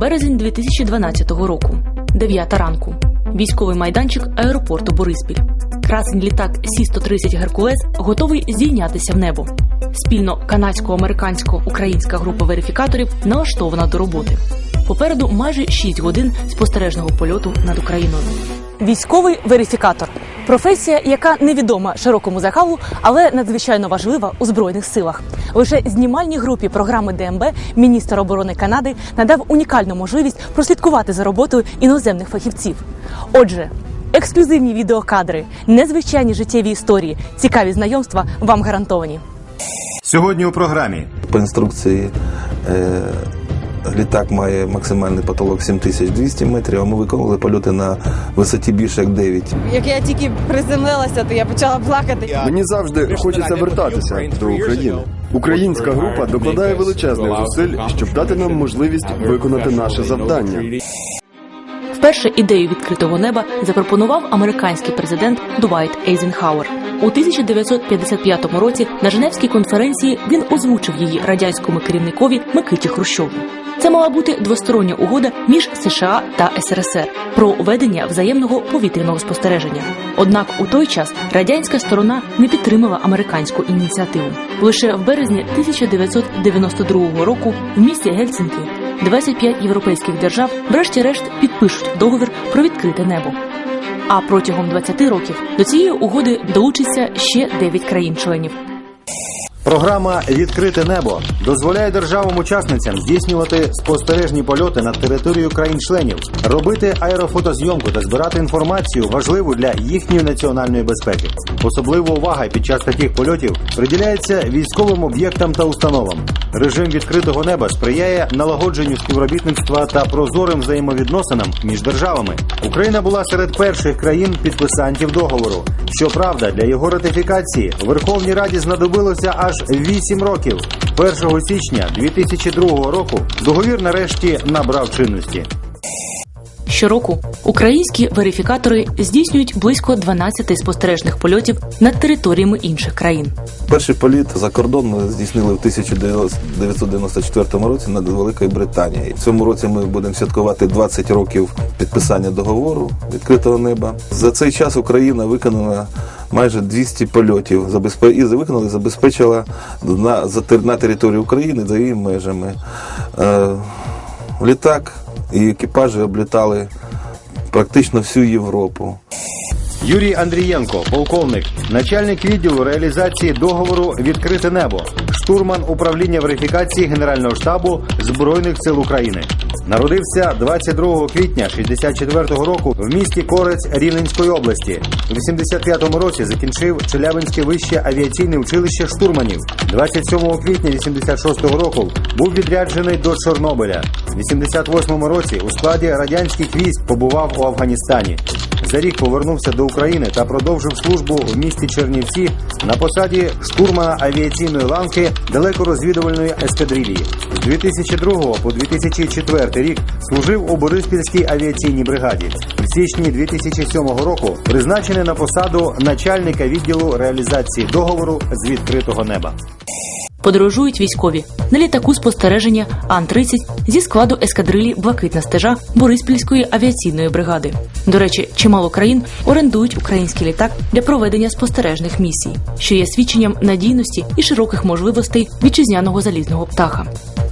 березень 2012 року, 9 ранку. Військовий майданчик аеропорту Бориспіль. Красень літак Сі-130 Геркулес готовий зійнятися в небо. Спільно канадсько-американсько-українська група верифікаторів налаштована до роботи. Попереду майже 6 годин спостережного польоту над Україною. Військовий верифікатор професія, яка невідома широкому загалу, але надзвичайно важлива у збройних силах. Лише знімальній групі програми ДМБ міністр оборони Канади надав унікальну можливість прослідкувати за роботою іноземних фахівців. Отже, ексклюзивні відеокадри, незвичайні життєві історії, цікаві знайомства вам гарантовані. Сьогодні у програмі По інструкції е, літак має максимальний потолок 7200 метрів, а ми виконували польоти на висоті більше як 9. Як я тільки приземлилася, то я почала плакати. Мені завжди хочеться вертатися до України. Українська група докладає величезних зусиль, щоб дати нам можливість виконати наше завдання. Вперше ідею відкритого неба запропонував американський президент Дуайт Ейзенхауер. У 1955 році на Женевській конференції він озвучив її радянському керівникові Микиті Хрущову. Це мала бути двостороння угода між США та СРСР про ведення взаємного повітряного спостереження. Однак у той час радянська сторона не підтримала американську ініціативу. Лише в березні 1992 року в місті Гельсінки 25 європейських держав, врешті-решт, підпишуть договір про відкрите небо. А протягом 20 років до цієї угоди долучиться ще 9 країн-членів. Програма Відкрите небо дозволяє державам-учасницям здійснювати спостережні польоти над територією країн-членів, робити аерофотозйомку та збирати інформацію важливу для їхньої національної безпеки. Особлива увага під час таких польотів приділяється військовим об'єктам та установам. Режим відкритого неба сприяє налагодженню співробітництва та прозорим взаємовідносинам між державами. Україна була серед перших країн підписантів договору. Щоправда, для його ратифікації Верховній Раді знадобилося аж 8 років. 1 січня 2002 року договір нарешті набрав чинності. Щороку українські верифікатори здійснюють близько 12 спостережних польотів над територіями інших країн. Перший політ за кордон ми здійснили в 1994 році над Великою Британією. В цьому році ми будемо святкувати 20 років підписання договору відкритого неба. За цей час Україна виконала майже 200 польотів і виконали, забезпечила на, на території України за її межами. Е, літак і екіпажі облітали практично всю Європу. Юрій Андрієнко, полковник, начальник відділу реалізації договору Відкрите небо, штурман управління верифікації Генерального штабу Збройних сил України. Народився 22 квітня 64-го року в місті Корець Рівненської області. У 85-му році закінчив Челябинське вище авіаційне училище штурманів. 27 квітня 86-го року був відряджений до Чорнобиля. У 88-му році у складі радянських військ побував у Афганістані. За рік повернувся до України та продовжив службу в місті Чернівці на посаді штурмана авіаційної ланки далекорозвідувальної ескадрилії. З 2002 по 2004 рік служив у Бориспільській авіаційній бригаді. В січні 2007 року призначений на посаду начальника відділу реалізації договору з відкритого неба. Подорожують військові на літаку спостереження Ан-30 зі складу ескадрилі Блакитна стежа Бориспільської авіаційної бригади. До речі, чимало країн орендують український літак для проведення спостережних місій, що є свідченням надійності і широких можливостей вітчизняного залізного птаха,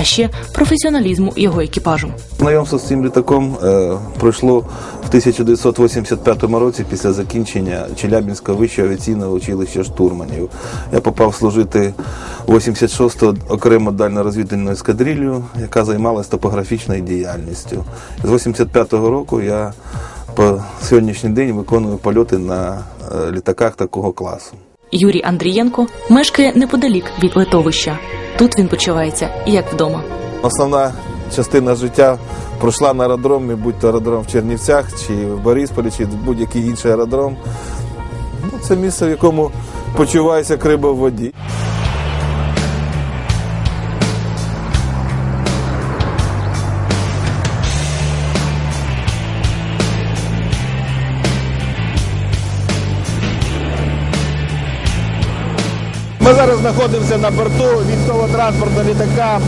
а ще професіоналізму його екіпажу. Знайомство з цим літаком е, пройшло в 1985 році після закінчення Челябінського вищого авіаційного училища штурманів. Я попав служити в 86-ту окрему дальнорозвідувальну ескадрилью, яка займалася топографічною діяльністю. З 85-го року я по сьогоднішній день виконую польоти на е, літаках такого класу. Юрій Андрієнко мешкає неподалік від литовища. Тут він почувається як вдома. Основна частина життя пройшла на аеродромі, будь то аеродром в Чернівцях, чи в Борисполі, чи будь-який інший аеродром. Ну, це місце, в якому почуваюся криба в воді. Ми зараз знаходимося на борту військово-транспортного літака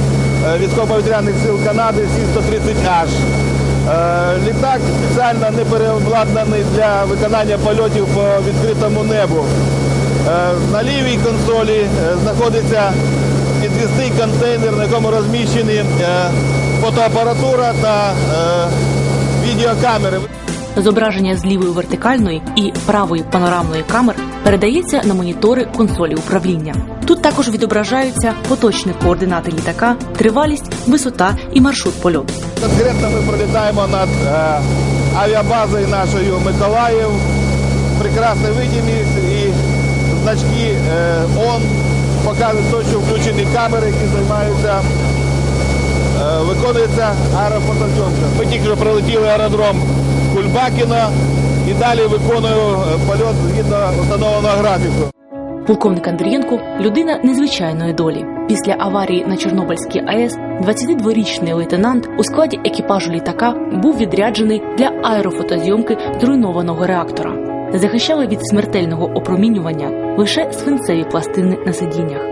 е, військово-повітряних сил Канади Сі-130H. Е, Літак спеціально не переобладнаний для виконання польотів по відкритому небу. Е, На лівій консолі знаходиться підвісний контейнер, на якому розміщені фотоапаратура та відеокамери. Зображення з лівої вертикальної і правої панорамної камер передається на монітори консолі управління. Тут також відображаються поточні координати літака, тривалість, висота і маршрут польоту. Конкретно ми пролітаємо над е, авіабазою нашою Миколаїв. Прекрасна видимість і значки е, ОН показують що включені камери, які займаються. Е, виконується аерофотозйомка. Ми тільки що прилетіли аеродром Кульбакіна і далі виконую е, польот згідно встановленого графіку. Полковник Андрієнко людина незвичайної долі. Після аварії на Чорнобильській АЕС 22-річний лейтенант у складі екіпажу літака був відряджений для аерофотозйомки зруйнованого реактора. Захищали від смертельного опромінювання лише свинцеві пластини на сидіннях.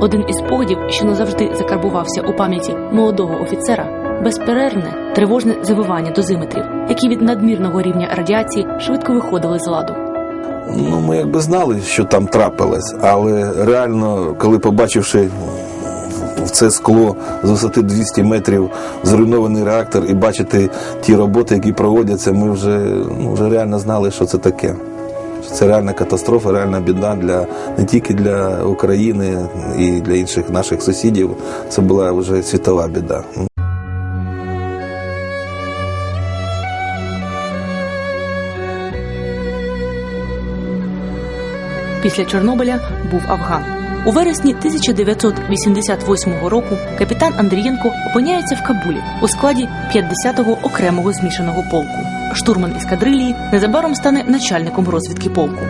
Один із спогадів, що назавжди закарбувався у пам'яті молодого офіцера, безперервне тривожне завивання дозиметрів, які від надмірного рівня радіації швидко виходили з ладу. Ну, ми якби знали, що там трапилось, але реально, коли побачивши в це скло з висоти 200 метрів зруйнований реактор і бачити ті роботи, які проводяться, ми вже, ну, вже реально знали, що це таке. Що Це реальна катастрофа, реальна біда для не тільки для України і для інших наших сусідів. Це була вже світова біда. Після Чорнобиля був Афган. У вересні 1988 року капітан Андрієнко опиняється в Кабулі у складі 50-го окремого змішаного полку. Штурман ескадрилії незабаром стане начальником розвідки полку.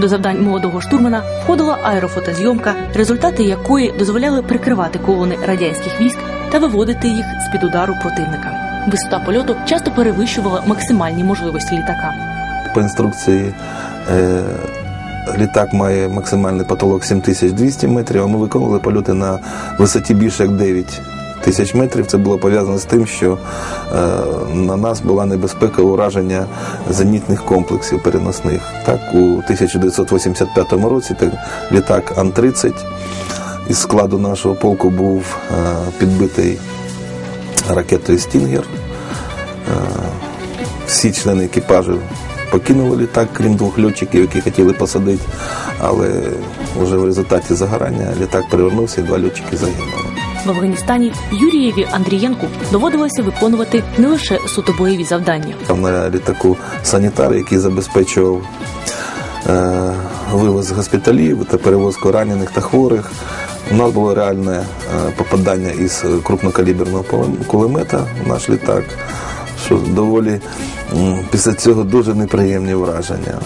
До завдань молодого штурмана входила аерофотозйомка, результати якої дозволяли прикривати колони радянських військ та виводити їх з під удару противника. Висота польоту часто перевищувала максимальні можливості літака. По інструкції е, літак має максимальний потолок 7200 метрів, а ми виконували польоти на висоті більше як 9 тисяч метрів. Це було пов'язано з тим, що е, на нас була небезпека ураження зенітних комплексів переносних. Так, у 1985 році так, літак Ан-30 із складу нашого полку був е, підбитий ракетою Стінгер. Всі члени екіпажу покинули літак, крім двох льотчиків, які хотіли посадити. Але вже в результаті загорання літак перевернувся і два льотчики загинули. В Афганістані Юрієві Андрієнку доводилося виконувати не лише суто бойові завдання. Там на літаку санітар, який забезпечував е, вивоз госпіталів та перевозку ранених та хворих. У нас було реальне е, попадання із крупнокаліберного кулемета в наш літак, що доволі після цього дуже неприємні враження.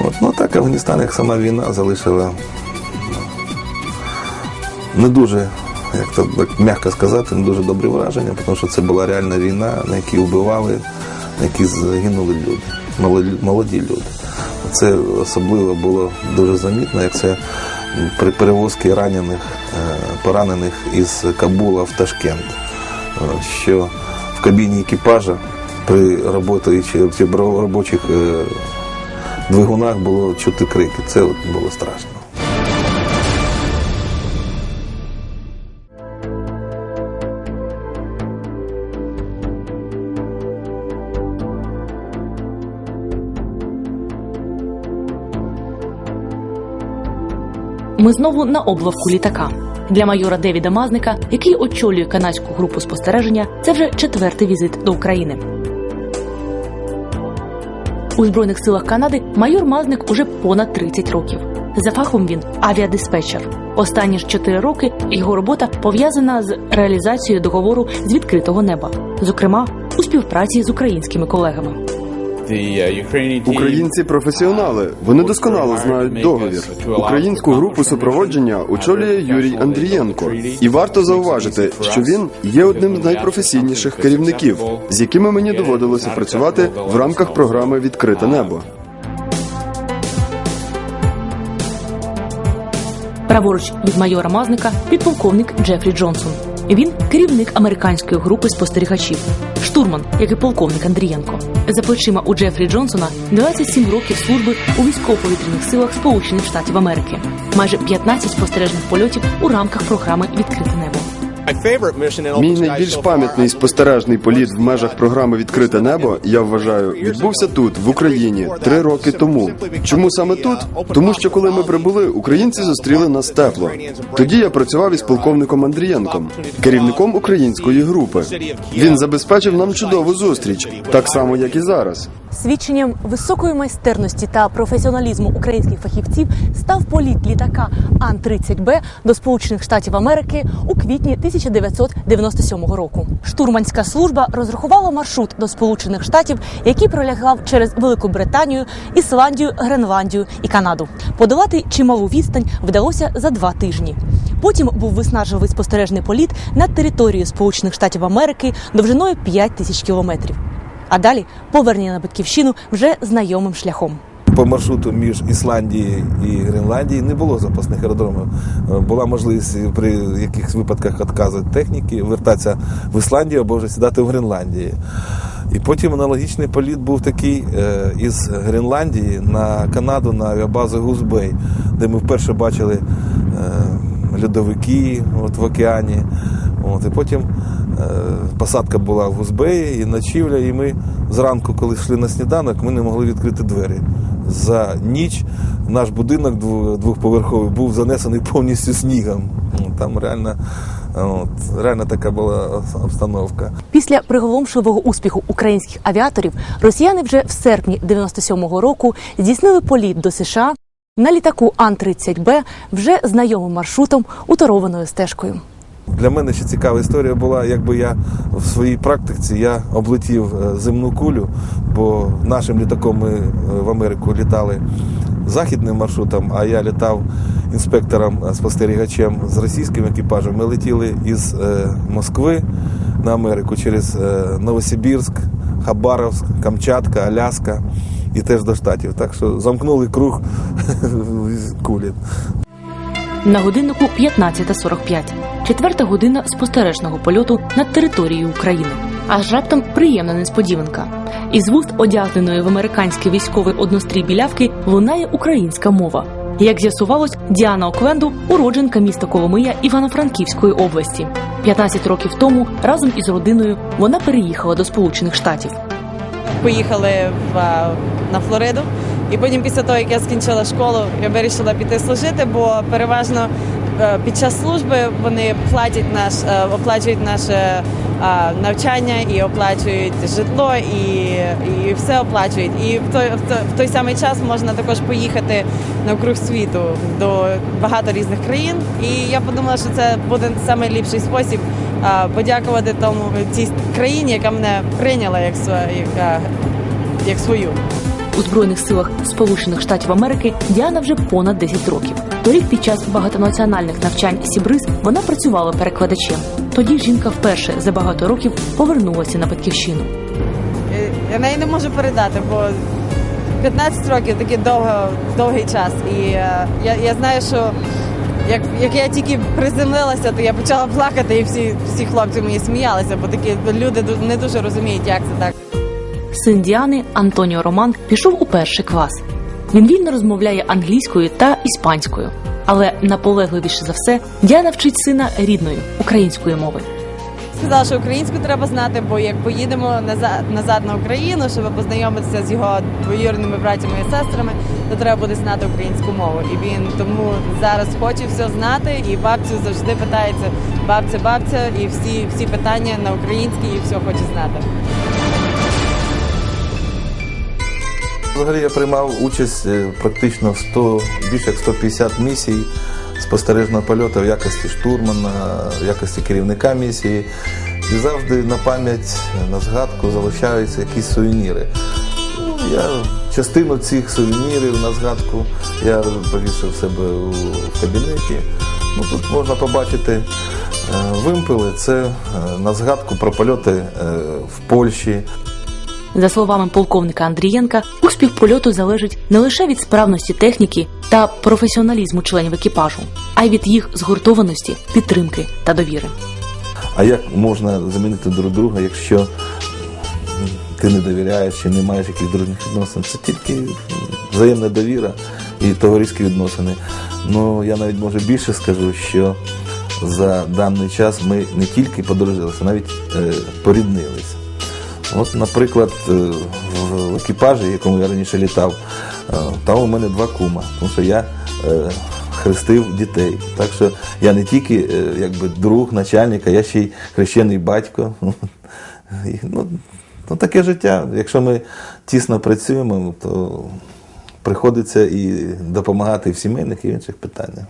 От, ну так Афганістан, як сама війна, залишила не дуже, як то м'яко сказати, не дуже добрі враження, тому що це була реальна війна, на якій вбивали, на якій загинули люди, молоді, молоді люди. Це особливо було дуже замітно, як це при перевозці ранених, е, поранених із Кабула в Ташкент, Е, що в кабіні екіпажа при робочих е, двигунах було чути крики. Це було страшно. Ми знову на облавку літака. Для майора Девіда Мазника, який очолює канадську групу спостереження, це вже четвертий візит до України. У збройних силах Канади майор Мазник уже понад 30 років. За фахом він авіадиспетчер. Останні ж 4 роки його робота пов'язана з реалізацією договору з відкритого неба, зокрема у співпраці з українськими колегами. Українці професіонали. Вони досконало знають договір. Українську групу супроводження очолює Юрій Андрієнко. І варто зауважити, що він є одним з найпрофесійніших керівників, з якими мені доводилося працювати в рамках програми Відкрите небо. Праворуч від майора Мазника підполковник Джефрі Джонсон. Він керівник американської групи спостерігачів, штурман, як і полковник Андрієнко. За плечима у Джефрі Джонсона 27 років служби у військово-повітряних силах Сполучених Штатів Америки, майже 15 спостережних польотів у рамках програми Відкрите небо. Мій найбільш пам'ятний спостережний політ в межах програми Відкрите небо я вважаю відбувся тут, в Україні, три роки тому. Чому саме тут? Тому що коли ми прибули, українці зустріли нас тепло. Тоді я працював із полковником Андрієнком, керівником української групи. Він забезпечив нам чудову зустріч, так само як і зараз. Свідченням високої майстерності та професіоналізму українських фахівців став політ літака Ан-30Б до Сполучених Штатів Америки у квітні 1997 року. Штурманська служба розрахувала маршрут до Сполучених Штатів, який пролягав через Велику Британію, Ісландію, Гренландію і Канаду. Подолати чималу відстань вдалося за два тижні. Потім був виснажливий спостережний політ над територією Сполучених Штатів Америки довжиною 5 тисяч кілометрів. А далі повернення на батьківщину вже знайомим шляхом. По маршруту між Ісландією і Гренландією не було запасних аеродромів. Е, Була можливість при якихось випадках відказу техніки вертатися в Ісландію або вже сідати в Гренландії. І потім аналогічний політ був такий е, із Гренландії на Канаду на авіабазу Гузбей, де ми вперше бачили е, льодовики от, в океані. От, і потім посадка була в Гузбеї і ночівля, і ми зранку, коли йшли на сніданок, ми не могли відкрити двері. За ніч наш будинок двохповерховий був занесений повністю снігом. Ну, Там реально, от, реально така була обстановка. Після приголомшливого успіху українських авіаторів росіяни вже в серпні 97-го року здійснили політ до США на літаку Ан-30Б вже знайомим маршрутом уторованою стежкою. Для мене ще цікава історія була, якби я в своїй практиці я облетів е, земну кулю, бо нашим літаком ми е, в Америку літали західним маршрутом, а я літав інспектором е, з російським екіпажем. Ми летіли із Москви на Америку через Новосибірськ, Хабаровськ, Камчатка, Аляска і теж до штатів. Так що замкнули круг кулі. На годиннику 15.45. Четверта година спостережного польоту над територією України. Аж раптом приємна несподіванка. Із вуст одягненої в американський військовий однострій білявки лунає українська мова. Як з'ясувалось, Діана Оквенду уродженка міста Коломия Івано-Франківської області. 15 років тому разом із родиною вона переїхала до Сполучених Штатів. Поїхали в, на Флориду. І потім, після того, як я скінчила школу, я вирішила піти служити, бо переважно е, під час служби вони платять наш, е, оплачують наше навчання і оплачують житло, і, і все оплачують. І в той, в той, в той самий час можна також поїхати навкруг світу до багато різних країн. І я подумала, що це буде найліпший спосіб подякувати тому цій країні, яка мене прийняла як, як, як свою. У збройних силах Сполучених Штатів Америки Діана вже понад 10 років. Торік під час багатонаціональних навчань Сібриз вона працювала перекладачем. Тоді жінка вперше за багато років повернулася на батьківщину. Е, Я неї не можу передати, бо 15 років такий довго, довгий час. І е, я, я знаю, що як, як я тільки приземлилася, то я почала плакати, і всі, всі хлопці мені сміялися, бо такі люди не дуже розуміють, як це так. Син Діани Антоніо Роман пішов у перший клас. Він вільно розмовляє англійською та іспанською, але наполегливіше за все Діана вчить сина рідної української мови. Сказала, що українську треба знати, бо як поїдемо назад, назад на Україну, щоб познайомитися з його двоюрідними братями і сестрами, то треба буде знати українську мову. І він тому зараз хоче все знати, і бабцю завжди питається бабця, бабця, і всі, всі питання на українській, і все хоче знати. Взагалі я приймав участь е, практично в 100, більше як 150 місій спостережного польоту в якості штурмана, в якості керівника місії. І завжди на пам'ять, на згадку залишаються якісь сувеніри. Ну, я частину цих сувенірів на згадку я повісив себе в кабінеті. Ну, тут можна побачити е, вимпели. Це е, на згадку про польоти е, в Польщі, За словами полковника Андрієнка, успіх польоту залежить не лише від справності техніки та професіоналізму членів екіпажу, а й від їх згуртованості, підтримки та довіри. А як можна замінити друг друга, якщо ти не довіряєш чи не маєш якихось дружніх відносин? Це тільки взаємна довіра і товариські відносини. Ну я навіть може більше скажу, що за даний час ми не тільки подружилися, навіть е, поріднилися. От, наприклад, е, в- екіпажі, в якому я раніше літав, е, там у мене два кума, тому що я е, хрестив дітей. Так що я не тільки якби друг начальника, я ще й хрещений батько. Ну, ну, таке життя. Якщо ми тісно працюємо, то приходиться і допомагати в сімейних і інших питаннях.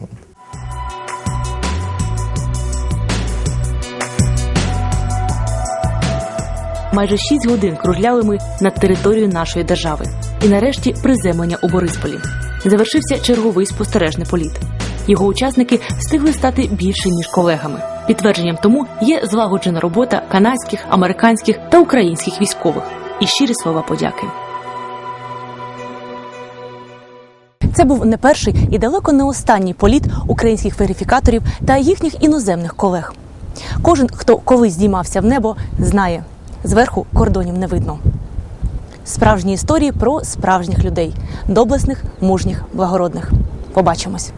Майже 6 годин кружляли ми над територією нашої держави. І нарешті приземлення у Борисполі. Завершився черговий спостережний політ. Його учасники встигли стати більше ніж колегами. Підтвердженням тому є злагоджена робота канадських, американських та українських військових і щирі слова подяки. Це був не перший і далеко не останній політ українських верифікаторів та їхніх іноземних колег. Кожен, хто колись здіймався в небо, знає зверху кордонів не видно. Справжні історії про справжніх людей, доблесних, мужніх, благородних. Побачимось.